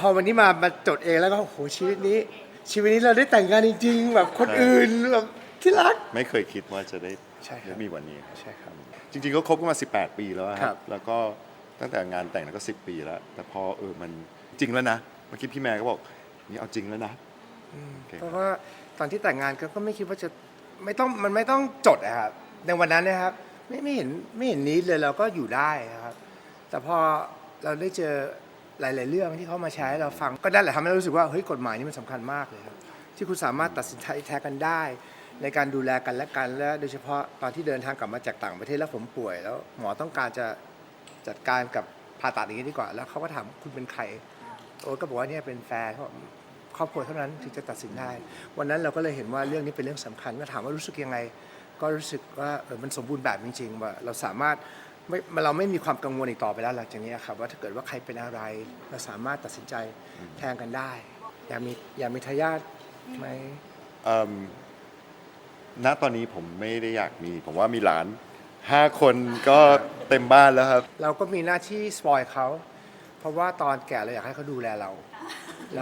พอวันนี้มามาจดเองแล้วก็โอ้โหชีวิตนี้ ชีวิตนี้เราได้แต่งงานจริงๆแบบคนอื่นแบบที่รัก ไม่เคยคิดว่าจะได้ใช่ครับ ได้มีวันนี้ใช่ครับ จริงๆก็คบกันมา 18 ปีแล้วอะครับแล้วก็ตั้งแต่งานแต่งแล้วก็ 10 ปีแล้ว แต่พอเออมันจริงแล้วนะเมื่อกี้พี่แม่ก็บอกนี่เอาจริงแล้วนะ โอเคเพราะว่าตอนที่แต่งงานก็ก็ไม่คิดว่าจะไม่ต้องมันไม่ต้องจดอะครับในวันนั้นนะครับ ไม่ไม่เห็นไม่เห็นนี้เลยเราก็อยู่ได้นะครับ แต่พอเราได้เจอ หลาย ๆ เรื่องที่เขามาแชร์ให้เราฟังก็ได้แหละทำให้เรารู้สึกว่าเฮ้ยกฎหมายนี่มันสำคัญมากเลยครับที่คุณสามารถตัดสินใจแท้กันได้ ในการดูแลกันและกันและโดยเฉพาะตอนที่เดินทางกลับมาจากต่างประเทศแล้วผมป่วย แล้วหมอต้องการจะจัดการกับผ่าตัดอย่างนี้ดีกว่า แล้วเขาก็ถามคุณเป็นใครโอ๊ตก็บอกว่าเนี่ยเป็นแฟนเขาบอกครอบครัวเท่านั้นถึงจะตัดสินได้ วันนั้นเราก็เลยเห็นว่าเรื่องนี้เป็นเรื่องสำคัญก็ถามว่ารู้สึกยังไง ก็รู้สึกว่าเออมันสมบูรณ์แบบจริงๆว่าเราสามารถ ไม่เราไม่มีความกังวลอีกต่อไปแล้วหลังจากนี้ครับว่าถ้าเกิดว่าใครเป็นอะไรเราสามารถตัดสินใจแทนกันได้ อยากมีอยากมีทายาทไหมเอิ่มณตอนนี้ผมไม่ได้อยากมี ผมว่ามีหลานห้าคนก็เต็มบ้านแล้วครับ เราก็มีหน้าที่สปอยเขา เพราะว่าตอนแก่เราอยากให้เขาดูแลเรา